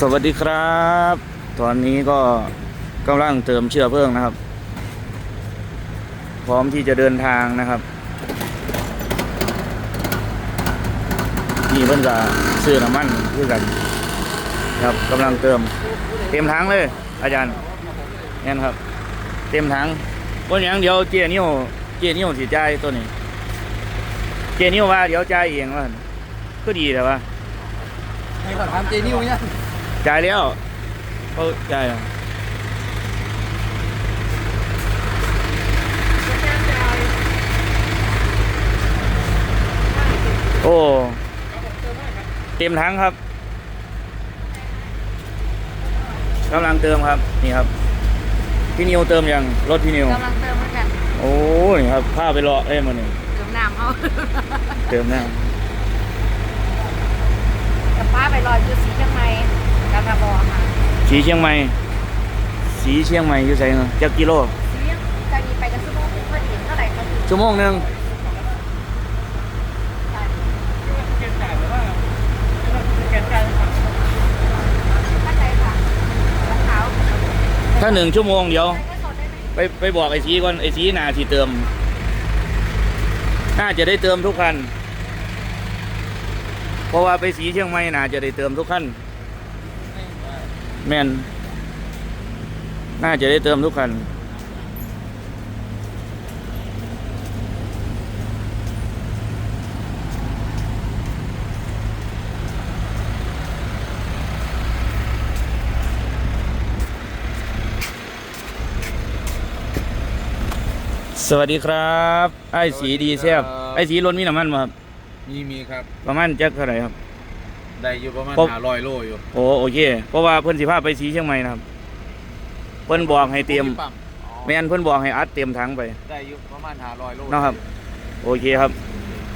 สวัสดีครับ ตอนนี้ก็กำลังเติมเชื้อเพลิงนะครับ พร้อมที่จะเดินทางนะครับนี่เพิ่นก็ซื้อน้ำมันคือกันครับกำลังเติม เต็มถังเลย อาจารย์นี่นครับ เต็มถังวันอย่างเดียวเจนิ้วเจนิ้วสิจ่ายตัวนี้ เจนิ้วว่าเดี๋ยวจ่ายเองว่าก็ดีแต่ว่าให้ขอถามเจนิวเนี่ย จ่ายแล้วเขาจ่ายแล้วโอ้เต็มถังครับกำลังเติมครับนี่ครับ พี่นิวเติมยังรถพี่นิวกำลังเติมเหมือนกันโอ้นี่ครับพาไปรอเอ้ยมันนี่เติมน้ำเอาเติมน้กับป้าไปรออยู่สีเชียงใหม่ กาทบอค่ะำสีเชียงใหม่ สีเชียงใหม่อยู่ไสเนาะจักกิโลสีจากนี้ไปกันชั่วโมงนึงพอดีเท่าไหร่ก็คือชั่วโมงหนึ่งเข้าใจค่ะแล้วเท้าถ้าหนึ่งชั่วโมงเดี๋ยว ใช้ก็สดได้ไหมไปไปบอกไอ้สีก่อนไอ้สีน่าที่เติม น่าจะได้เติมทุกคัน เพราะว่าไปสีเชียงใหม่น่าจะได้เติมทุกคัน แม่นน่าจะได้เติมทุกคัน สวัสดีครับ ไอ้สีดีแซ่บไอ้สีรถมีน้ำมันมาครับ มีมีครับ ประมาณจักเท่าไหร่ครับ ได้อยู่ประมาณปุ๊บหาร้อยโลอยู่โอ้โอเค เพราะว่าเพิ่นสิพาไปสีเชียงใหม่นะครับ เพิ่นบอกให้เตรียมปั๊อ๋อแม่นเพิ่นบอกให้อัดเตรียมถังไปได้อยู่ประมาณหาร้อยโลเนาะครับ โอเคครับ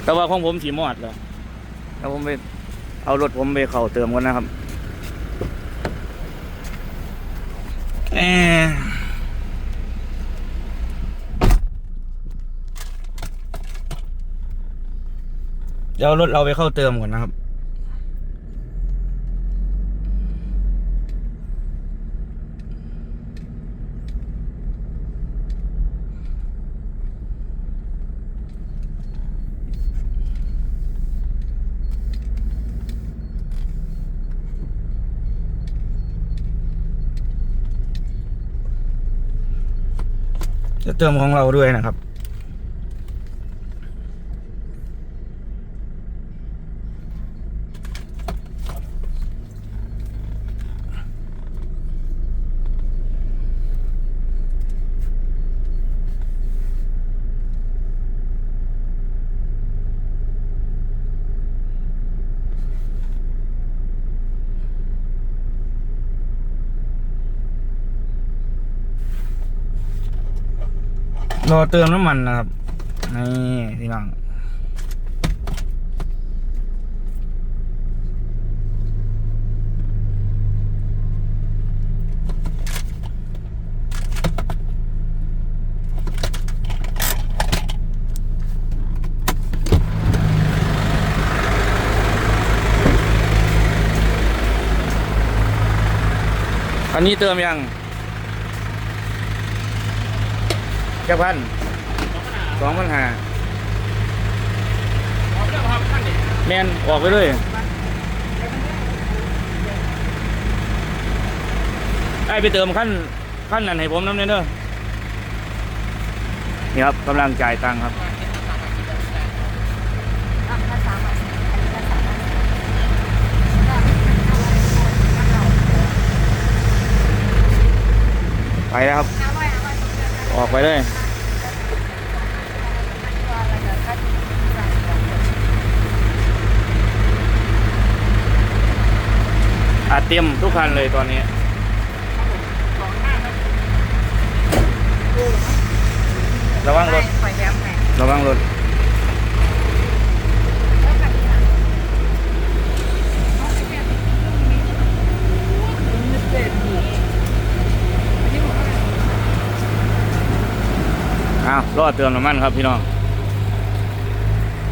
แต่ว่าของผมสีมอดแล้วแล้วผมไปเอารถผมไปเข้าเติมก่อนนะครับเอ่อเดี๋ยวเอารถเราไปเข้าเติมก่อนนะครับ เติมของเราด้วยนะครับ รอเติมน้ำมันนะครับ นี่พี่น้องอันนี้เติมยัง แค่พันสองพันหาแมนออกไปเลยไอ้ไปเติมขั้นขั้นนั้นให้ผมน้ำเนเด้อนี่ครับกำลังจ่ายตังค์ครับอะภาษามาอันนี้ภาษามาไปแล้วครับห้าร้อยห้าร้อยออกไปเลย อัดเตรียมทุกคันเลยตอนนี้ระวังรถปล่อยแย้มไงระวังรถแล้วคันนี้ล่ะอ้าวรอเติมน้ำมันครับพี่น้อง